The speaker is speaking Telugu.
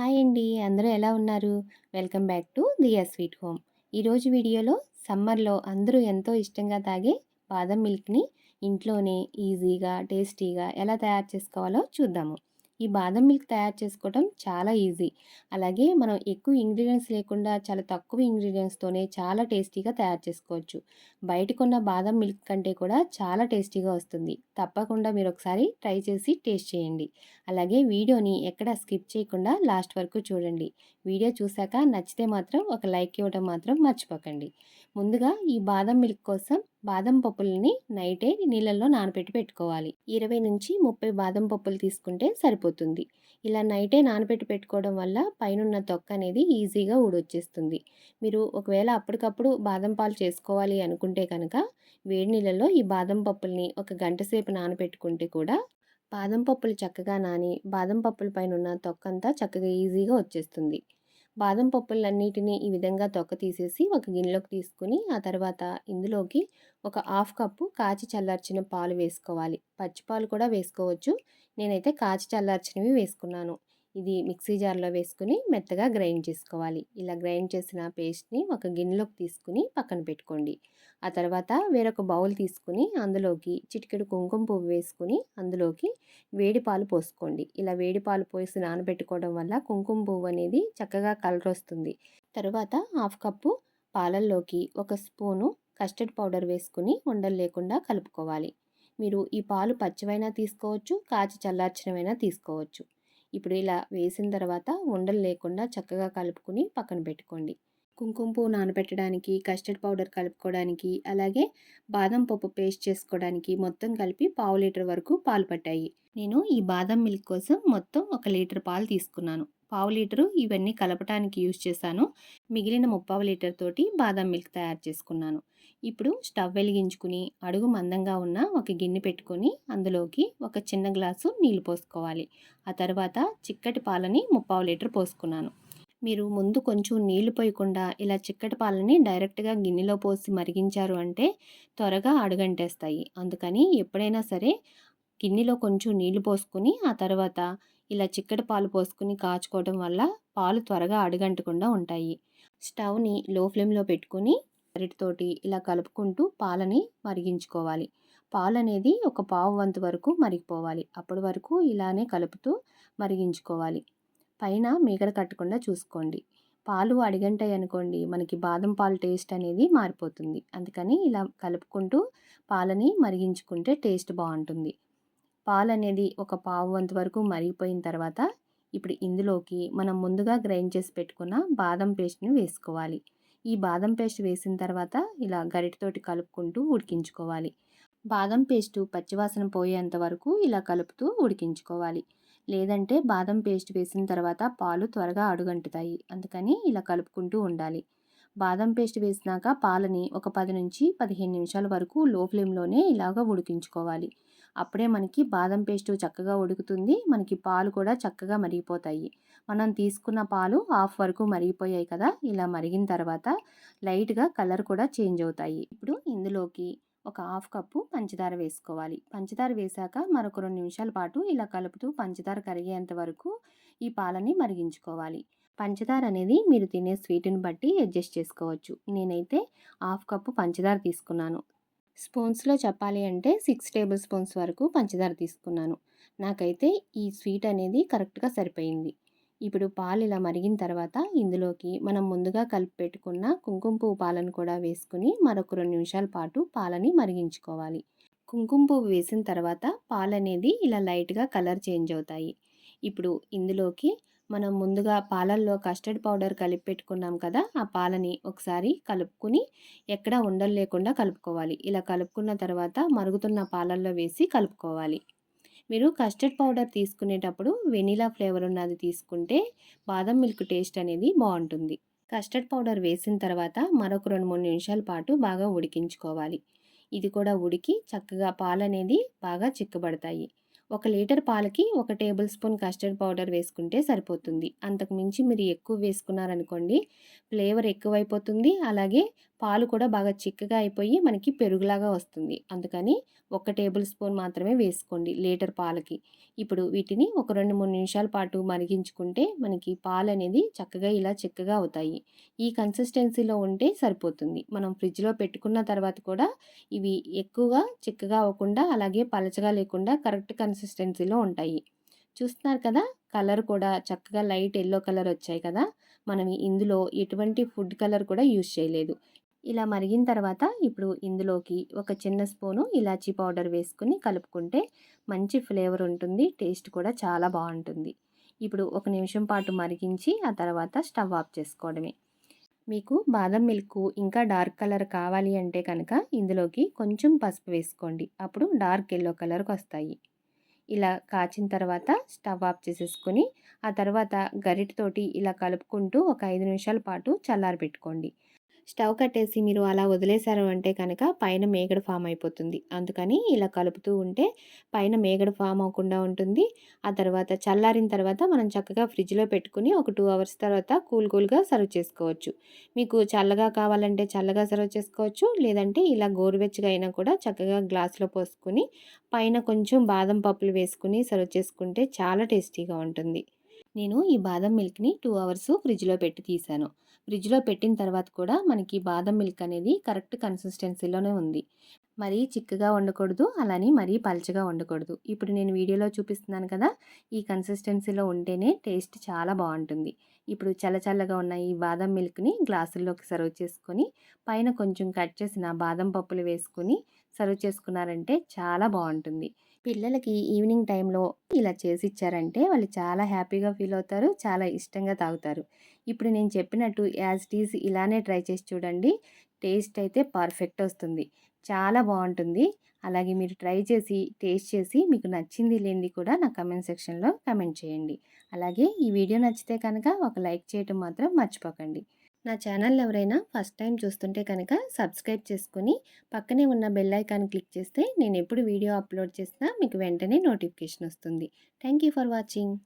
హాయ్ అండి. అందరూ ఎలా ఉన్నారు? Welcome back to Diya sweet home. ఈరోజు వీడియోలో సమ్మర్లో అందరూ ఎంతో ఇష్టంగా తాగే బాదం మిల్క్ని ఇంట్లోనే ఈజీగా టేస్టీగా ఎలా తయారు చేసుకోవాలో చూద్దాము. ఈ బాదం మిల్క్ తయారు చేసుకోవడం చాలా ఈజీ. అలాగే మనం ఎక్కువ ఇంగ్రీడియంట్స్ లేకుండా చాలా తక్కువ ఇంగ్రీడియంట్స్తోనే చాలా టేస్టీగా తయారు చేసుకోవచ్చు. బయట కొన్న బాదం మిల్క్ కంటే కూడా చాలా టేస్టీగా వస్తుంది. తప్పకుండా మీరు ఒకసారి ట్రై చేసి టేస్ట్ చేయండి. అలాగే వీడియోని ఎక్కడ స్కిప్ చేయకుండా లాస్ట్ వరకు చూడండి. వీడియో చూశాక నచ్చితే మాత్రం ఒక లైక్ ఇవ్వడం మాత్రం మర్చిపోకండి. ముందుగా ఈ బాదం మిల్క్ కోసం బాదం పప్పులని నైటే నీళ్ళల్లో నానబెట్టి పెట్టుకోవాలి. ఇరవై నుంచి ముప్పై బాదం పప్పులు తీసుకుంటే సరిపోతుంది. ఇలా నైటే నానబెట్టి పెట్టుకోవడం వల్ల పైనున్న తొక్క అనేది ఈజీగా ఊడొచ్చేస్తుంది. మీరు ఒకవేళ అప్పటికప్పుడు బాదం పాలు చేసుకోవాలి అనుకుంటే కనుక వేడి నీళ్ళలో ఈ బాదం పప్పుల్ని ఒక గంట సేపు నానబెట్టుకుంటే కూడా బాదం పప్పులు చక్కగా నాని బాదం పప్పుల పైన ఉన్న తొక్కంతా చక్కగా ఈజీగా వచ్చేస్తుంది. బాదం పప్పులన్నిటినీ ఈ విధంగా తొక్క తీసేసి ఒక గిన్నెలోకి తీసుకుని ఆ తర్వాత ఇందులోకి ఒక హాఫ్ కప్పు కాచి చల్లార్చిన పాలు వేసుకోవాలి. పచ్చి పాలు కూడా వేసుకోవచ్చు. నేనైతే కాచి చల్లార్చినవి వేసుకున్నాను. ఇది మిక్సీ జార్లో వేసుకుని మెత్తగా గ్రైండ్ చేసుకోవాలి. ఇలా గ్రైండ్ చేసిన పేస్ట్ని ఒక గిన్నెలోకి తీసుకుని పక్కన పెట్టుకోండి. ఆ తర్వాత వేరొక బౌల్ తీసుకుని అందులోకి చిటికెడు కుంకుమ పువ్వు వేసుకుని అందులోకి వేడి పాలు పోసుకోండి. ఇలా వేడి పాలు పోసి నానబెట్టుకోవడం వల్ల కుంకుమ పువ్వు అనేది చక్కగా కలర్ వస్తుంది. తర్వాత హాఫ్ కప్పు పాలల్లోకి ఒక స్పూను కస్టర్డ్ పౌడర్ వేసుకుని ఉండలు లేకుండా కలుపుకోవాలి. మీరు ఈ పాలు పచ్చివైనా తీసుకోవచ్చు కాచి చల్లార్చినవైనా తీసుకోవచ్చు. ఇప్పుడు ఇలా వేసిన తర్వాత ఉండలు లేకుండా చక్కగా కలుపుకుని పక్కన పెట్టుకోండి. కుంకుమ పువ్వు నానబెట్టడానికి కస్టర్డ్ పౌడర్ కలుపుకోవడానికి అలాగే బాదం పప్పు పేస్ట్ చేసుకోవడానికి మొత్తం కలిపి పావు లీటర్ వరకు పాలు పట్టాయి. నేను ఈ బాదం మిల్క్ కోసం మొత్తం ఒక లీటర్ పాలు తీసుకున్నాను. పావు లీటరు ఇవన్నీ కలపటానికి యూజ్ చేశాను. మిగిలిన ముప్పావు లీటర్ తోటి బాదం మిల్క్ తయారు చేసుకున్నాను. ఇప్పుడు స్టవ్ వెలిగించుకుని అడుగు మందంగా ఉన్న ఒక గిన్నె పెట్టుకొని అందులోకి ఒక చిన్న గ్లాసు నీళ్ళు పోసుకోవాలి. ఆ తర్వాత చిక్కటి పాలని ముప్పావు లీటర్ పోసుకున్నాను. మీరు ముందు కొంచెం నీళ్ళు పోయకుండా ఇలా చిక్కటి పాలని డైరెక్ట్గా గిన్నెలో పోసి మరిగించారు అంటే త్వరగా అడుగంటేస్తాయి. అందుకని ఎప్పుడైనా సరే గిన్నెలో కొంచెం నీళ్ళు పోసుకుని ఆ తర్వాత ఇలా చిక్కటి పాలు పోసుకుని కాచుకోవడం వల్ల పాలు త్వరగా అడుగంటకుండా ఉంటాయి. స్టవ్ని లో ఫ్లేమ్లో పెట్టుకుని అరటితోటి ఇలా కలుపుకుంటూ పాలని మరిగించుకోవాలి. పాలు అనేది ఒక పావు వంతు వరకు మరిగిపోవాలి. అప్పటి వరకు ఇలానే కలుపుతూ మరిగించుకోవాలి. పైన మీగడ కట్టకుండా చూసుకోండి. పాలు అడిగంటాయి అనుకోండి మనకి బాదం పాలు టేస్ట్ అనేది మారిపోతుంది. అందుకని ఇలా కలుపుకుంటూ పాలని మరిగించుకుంటే టేస్ట్ బాగుంటుంది. పాలు అనేది ఒక పావు వంతు వరకు మరిగిపోయిన తర్వాత ఇప్పుడు ఇందులోకి మనం ముందుగా గ్రైండ్ చేసి పెట్టుకున్న బాదం పేస్ట్ని వేసుకోవాలి. ఈ బాదం పేస్ట్ వేసిన తర్వాత ఇలా గరిటతోటి కలుపుకుంటూ ఉడికించుకోవాలి. బాదం పేస్టు పచ్చివాసన పోయేంత వరకు ఇలా కలుపుతూ ఉడికించుకోవాలి. లేదంటే బాదం పేస్ట్ వేసిన తర్వాత పాలు త్వరగా అడుగంటుతాయి. అందుకని ఇలా కలుపుకుంటూ ఉండాలి. బాదం పేస్ట్ వేసినాక పాలని ఒక పది నుంచి పదిహేను నిమిషాల వరకు లో ఫ్లేమ్లోనే ఇలాగ ఉడికించుకోవాలి. అప్పుడే మనకి బాదం పేస్ట్ చక్కగా ఉడుకుతుంది. మనకి పాలు కూడా చక్కగా మరిగిపోతాయి. మనం తీసుకున్న పాలు హాఫ్ వరకు మరిగిపోయాయి కదా! ఇలా మరిగిన తర్వాత లైట్గా కలర్ కూడా చేంజ్ అవుతాయి. ఇప్పుడు ఇందులోకి ఒక హాఫ్ కప్పు పంచదార వేసుకోవాలి. పంచదార వేశాక మరొక రెండు నిమిషాల పాటు ఇలా కలుపుతూ పంచదార కరిగేంత వరకు ఈ పాలని మరిగించుకోవాలి. పంచదార అనేది మీరు తినే స్వీట్ని బట్టి అడ్జస్ట్ చేసుకోవచ్చు. నేనైతే హాఫ్ కప్పు పంచదార తీసుకున్నాను. స్పూన్స్లో చెప్పాలి అంటే సిక్స్ టేబుల్ స్పూన్స్ వరకు పంచదార తీసుకున్నాను. నాకైతే ఈ స్వీట్ అనేది కరెక్ట్గా సరిపోయింది. ఇప్పుడు పాలు ఇలా మరిగిన తర్వాత ఇందులోకి మనం ముందుగా కలిపి పెట్టుకున్న కుంకుమ పువ్వు పాలను కూడా వేసుకుని మరొక రెండు నిమిషాల పాటు పాలని మరిగించుకోవాలి. కుంకుమ పువ్వు వేసిన తర్వాత పాలు అనేది ఇలా లైట్గా కలర్ చేంజ్ అవుతాయి. ఇప్పుడు ఇందులోకి మనం ముందుగా పాలల్లో కస్టర్డ్ పౌడర్ కలిపి పెట్టుకున్నాం కదా ఆ పాలని ఒకసారి కలుపుకుని ఎక్కడ ఉండలు లేకుండా కలుపుకోవాలి. ఇలా కలుపుకున్న తర్వాత మరుగుతున్న పాలల్లో వేసి కలుపుకోవాలి. మీరు కస్టర్డ్ పౌడర్ తీసుకునేటప్పుడు వెనీలా ఫ్లేవర్ ఉన్నది తీసుకుంటే బాదం మిల్క్ టేస్ట్ అనేది బాగుంటుంది. కస్టర్డ్ పౌడర్ వేసిన తర్వాత మరొక రెండు మూడు నిమిషాల పాటు బాగా ఉడికించుకోవాలి. ఇది కూడా ఉడికి చక్కగా పాలు అనేది బాగా చిక్కబడతాయి. ఒక లీటర్ పాలకి ఒక టేబుల్ స్పూన్ కస్టర్డ్ పౌడర్ వేసుకుంటే సరిపోతుంది. అంతకు మించి మీరు ఎక్కువ వేసుకున్నారనుకోండి ఫ్లేవర్ ఎక్కువైపోతుంది. అలాగే పాలు కూడా బాగా చిక్కగా అయిపోయి మనకి పెరుగులాగా వస్తుంది. అందుకని ఒక టేబుల్ స్పూన్ మాత్రమే వేసుకోండి లీటర్ పాలకి. ఇప్పుడు వీటిని ఒక రెండు మూడు నిమిషాల పాటు మరిగించుకుంటే మనకి పాలు అనేది చక్కగా ఇలా చిక్కగా అవుతాయి. ఈ కన్సిస్టెన్సీలో ఉంటే సరిపోతుంది. మనం ఫ్రిడ్జ్లో పెట్టుకున్న తర్వాత కూడా ఇవి ఎక్కువగా చిక్కగా అవ్వకుండా అలాగే పలచగా లేకుండా కరెక్ట్ కన్సిస్టెన్సీలో ఉంటాయి. చూస్తున్నారు కదా? కలర్ కూడా చక్కగా లైట్ ఎల్లో కలర్ వచ్చాయి కదా? మనం ఇందులో ఎటువంటి ఫుడ్ కలర్ కూడా యూజ్ చేయలేదు. ఇలా మరిగిన తర్వాత ఇప్పుడు ఇందులోకి ఒక చిన్న స్పూను ఇలాచీ పౌడర్ వేసుకుని కలుపుకుంటే మంచి ఫ్లేవర్ ఉంటుంది టేస్ట్ కూడా చాలా బాగుంటుంది. ఇప్పుడు ఒక నిమిషం పాటు మరిగించి ఆ తర్వాత స్టవ్ ఆఫ్ చేసుకోవడమే. మీకు బాదం మిల్క్ ఇంకా డార్క్ కలర్ కావాలి అంటే కనుక ఇందులోకి కొంచెం పసుపు వేసుకోండి. అప్పుడు డార్క్ ఎల్లో కలర్కి వస్తాయి. ఇలా కాచిన తర్వాత స్టవ్ ఆఫ్ చేసేసుకొని ఆ తర్వాత గరిటతోటి ఇలా కలుపుకుంటూ ఒక ఐదు నిమిషాల పాటు చల్లారి పెట్టుకోండి స్టవ్ కట్టేసి మీరు అలా వదిలేశారు అంటే కనుక పైన మేగడ ఫామ్ అయిపోతుంది. అందుకని ఇలా కలుపుతూ ఉంటే పైన మేగడ ఫామ్ అవ్వకుండా ఉంటుంది. ఆ తర్వాత చల్లారిన తర్వాత మనం చక్కగా ఫ్రిడ్జ్లో పెట్టుకుని ఒక టూ అవర్స్ తర్వాత కూల్ కూల్గా సర్వ్ చేసుకోవచ్చు. మీకు చల్లగా కావాలంటే చల్లగా సర్వ్ చేసుకోవచ్చు. లేదంటే ఇలా గోరువెచ్చగా అయినా కూడా చక్కగా గ్లాస్లో పోసుకుని పైన కొంచెం బాదం పప్పులు వేసుకుని సర్వ్ చేసుకుంటే చాలా టేస్టీగా ఉంటుంది. నేను ఈ బాదం మిల్క్ని టూ అవర్స్ ఫ్రిడ్జ్లో పెట్టి తీసాను. ఫ్రిడ్జ్లో పెట్టిన తర్వాత కూడా మనకి బాదం మిల్క్ అనేది కరెక్ట్ కన్సిస్టెన్సీలోనే ఉంది. మరీ చిక్కగా ఉండకూడదు అలానే మరీ పల్చగా ఉండకూడదు ఇప్పుడు నేను వీడియోలో చూపిస్తున్నాను కదా ఈ కన్సిస్టెన్సీలో ఉంటేనే టేస్ట్ చాలా బాగుంటుంది. ఇప్పుడు చల్లచల్లగా ఉన్న ఈ బాదం మిల్క్ని గ్లాసుల్లోకి సర్వ్ చేసుకొని పైన కొంచెం కట్ చేసిన బాదం పప్పులు వేసుకుని సర్వ్ చేసుకున్నారంటే చాలా బాగుంటుంది. పిల్లలకి ఈవినింగ్ టైంలో ఇలా చేసి ఇచ్చారంటే వాళ్ళు చాలా హ్యాపీగా ఫీల్ అవుతారు చాలా ఇష్టంగా తాగుతారు. ఇప్పుడు నేను చెప్పినట్టు యాజ్ టీస్ ఇలానే ట్రై చేసి చూడండి టేస్ట్ అయితే పర్ఫెక్ట్ వస్తుంది. చాలా బాగుంటుంది. అలాగే మీరు ట్రై చేసి టేస్ట్ చేసి మీకు నచ్చింది లేనిది కూడా నా కమెంట్ సెక్షన్లో కమెంట్ చేయండి. అలాగే ఈ వీడియో నచ్చితే కనుక ఒక లైక్ చేయటం మాత్రం మర్చిపోకండి. నా ఛానల్ ఎవరైనా ఫస్ట్ టైం చూస్తుంటే కనుక సబ్స్క్రైబ్ చేసుకుని పక్కనే ఉన్న బెల్ ఐకాన్ క్లిక్ చేస్తే నేను ఎప్పుడు వీడియో అప్లోడ్ చేసినా మీకు వెంటనే నోటిఫికేషన్ వస్తుంది. Thank you for watching.